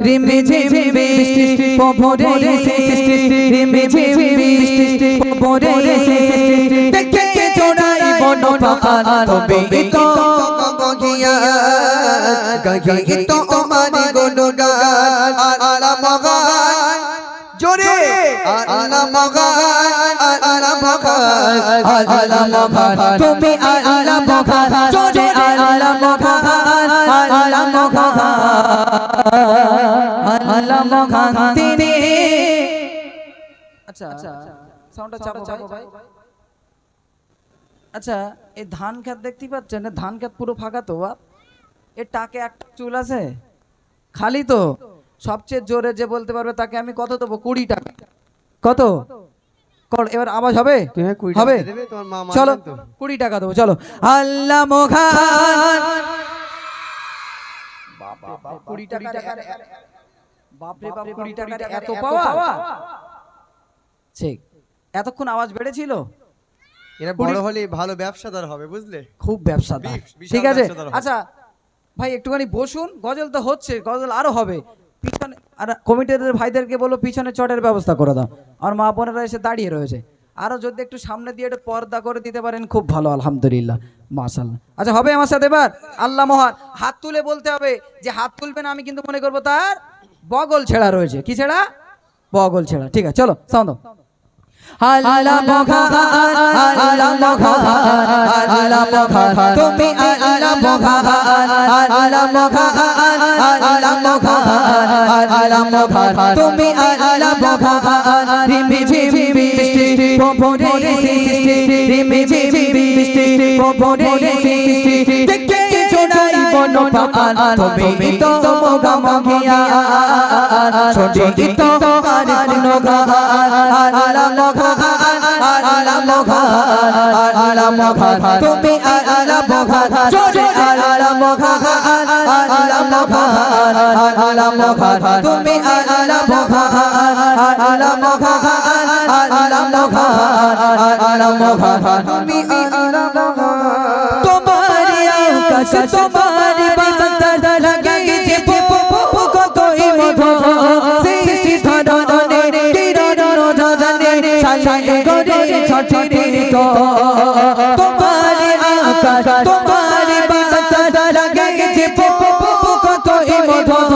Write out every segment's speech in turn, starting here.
রিমি ঝিমি বৃষ্টি পভরে সৃষ্টি রিমি ঝিমি বৃষ্টি পভরে সৃষ্টি দেখে চোরাই বন পাহাড় তবে তো গগিয়া গগি তো আমার গুণগান আল্লাহ মগান জোরে আল্লাহ মগান আল্লাহ মগান মহান। তুমি আল্লাহ মহান জোরে আচ্ছা সাউন্ডটা চাপো ভাই। আচ্ছা এই ধান ক্ষেত দেখতেই পাচ্ছেন ধান ক্ষেত পুরো ফাঁকা তো বাপ। এর টাকে একটা চুল আছে খালি তো। সবচেয়ে জোরে যে বলতে পারবে তাকে আমি কত দেবো? কুড়ি টাকা। কত? কর এবার আওয়াজ হবে? হবে? চলো কুড়ি টাকা দেবো চলো। আল্লাহ মহান কুড়ি টাকা বাপরে বাপ কুড়ি টাকার এত পাওয়া? ঠিক। এতক্ষণ আওয়াজ বেড়েছিল? এরা বড় হলে ভালো ব্যবসাদার হবে বুঝলে? খুব ব্যবসাদার। ঠিক আছে? আচ্ছা ভাই একটুখানি বসুন। গজল তো হচ্ছে গজল আরও হবে। পিছনে আর কমিটিদের ভাইদেরকে বলো পিছনে চটের ব্যবস্থা করে দাও। আর মা বোনেরা এসে দাঁড়িয়ে রয়েছে। আরও যদি একটু সামনে দিয়ে একটু পর্দা করে দিতে পারেন খুব ভালো আলহামদুলিল্লাহ। মাশাল্লাহ আচ্ছা হবে আমার সাথে এবার? আল্লাহ মহান। হাত তুলে বলতে হবে যে হাত তুলবেন আমি কিন্তু মনে করব তার বগল ছেড়া রয়েছে। কি ছেড়া? বগল ছেড়া। ঠিক আছে, চলো, সাউন্ড দাও। আল্লাহ মহান আল্লাহ মহান আল্লাহ তুমি আল্লাহ মহান আল্লাহ মহান আল্লাহ মহান আল্লাহ মহান তুমি আল্লাহ মহান রিমি বন তুমি তো মগা মগিয়া ছোটি তো আর কোনো গান আল্লাহ মহান আল্লাহ মহান আল্লাহ মহান তুমি আল্লাহ মহান জোরে আল্লাহ মহান আল্লাহ মহান আল্লাহ মহান তুমি আল্লাহ মহান আল্লাহ মহান আল্লাহ মহান আল্লাহ মহান তুমি আল্লাহ মহান তোমার আকাশ তোমার তোমার আকাশ তোমার বাতাস লাগিয়েছে পপু কতই মধুর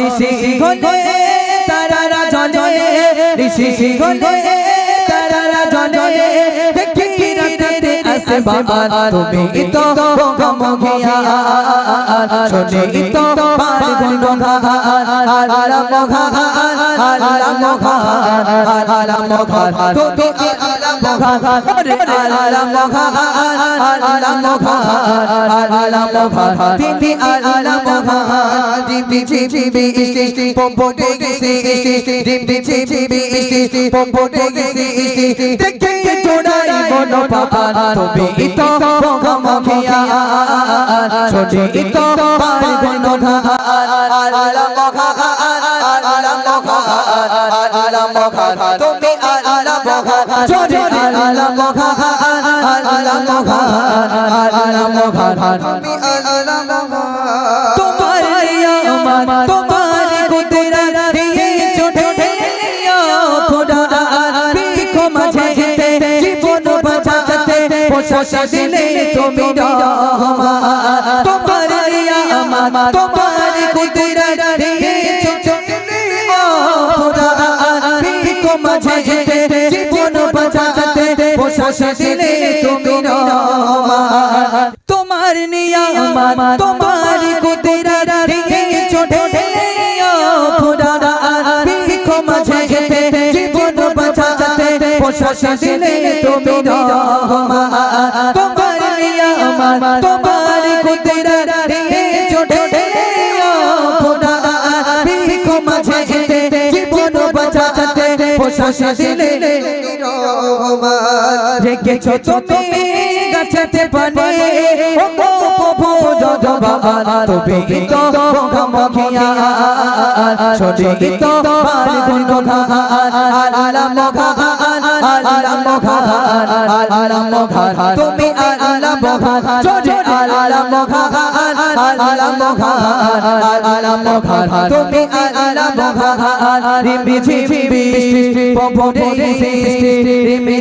ঋষি গলে তারা জলে ঋষি আসবান তুমি তো গমগিয়া শুনি তো পার গুণগান আল্লাহ মহান আল্লাহ মহান আল্লাহ মহান তুমি আল্লাহ মহান চোড়াই বন পাহাড় তুমি তো গমগিয়া ছোটি তো পার গুণ আল্লাহ মহান আল্লাহ মহান আল্লাহ মহান তুমি আল্লাহ মহান জোরে আল্লাহ মহান আল্লাহ মহান আল্লাহ মহান তুমি আল্লাহ মহান তোমার নিয়ামত তোমার কুদরত দিয়ে ছোটে খোদা বিখো মাঝেতে জীবন বাঁচাতে পোষা দিলে তুমি রহমান তোমার নিয়ামত তোমার কুদরত পোষা দিলে তুমি তোমার নিয়ামত তোমার কুদরত দিয়ে ছোটে জীবন বাঁচাতে পোষা দিলে তুমি তোমার ছোটে জীবন বাঁচাতে দিলে রেখেছ তুমি গাছেতে পানে। ও প্রভু জগবান তুমি তো গমগিয়া ছোটি তো পার গুণ তুমি আল্লাহ মহান। আল্লাহ মহান আল্লাহ মহান তুমি আল্লাহ মহান রিমি বৃষ্টি পবনে সৃষ্টি রিমি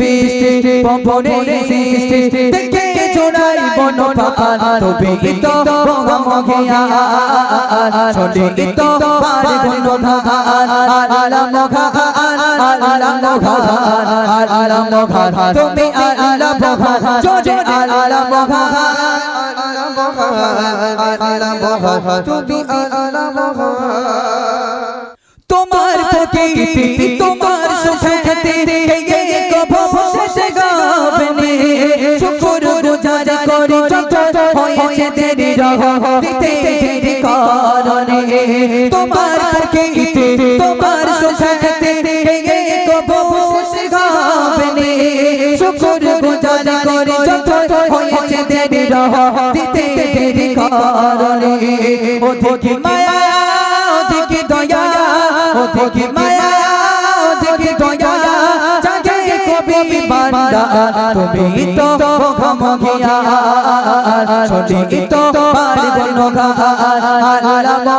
বৃষ্টি পবনে সৃষ্টি। দেখে জোড়াই বন পান তবে তো মহামহিয়া ছোটে তো পার গুণ ধান আল্লাহ মহান আল্লাহ মহান আল্লাহ মহান তুমি আল্লাহ মহান জোরে তোমার প্রকৃতি, তোমার সুখতে গে কবো শেষ গাবনে। শুকর গুজার করি যত হয়েছে দেরি রহ। রহ দিতে দেরি কারণে অধিক মায়া, অধিক দয়া, অধিক মায়া, অধিক দয়া। জাগে কবি বান্দা তুমি তো মগিয়া ছোটি তো পার গনগা আল্লাহ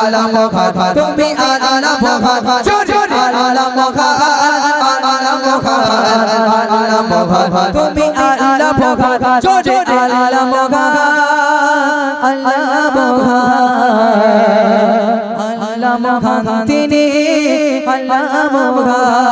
মহান আল্লাহ তুমি আল্লাহ মহান জোরে আল্লাহ মহান আল্লাহ মহান আল্লাহ মহান তুমি আল্লাহ মহান জোরে আল্লাহ মহান আল্লাহ মহান আল্লাহ মহান তিনি আল্লাহ মহান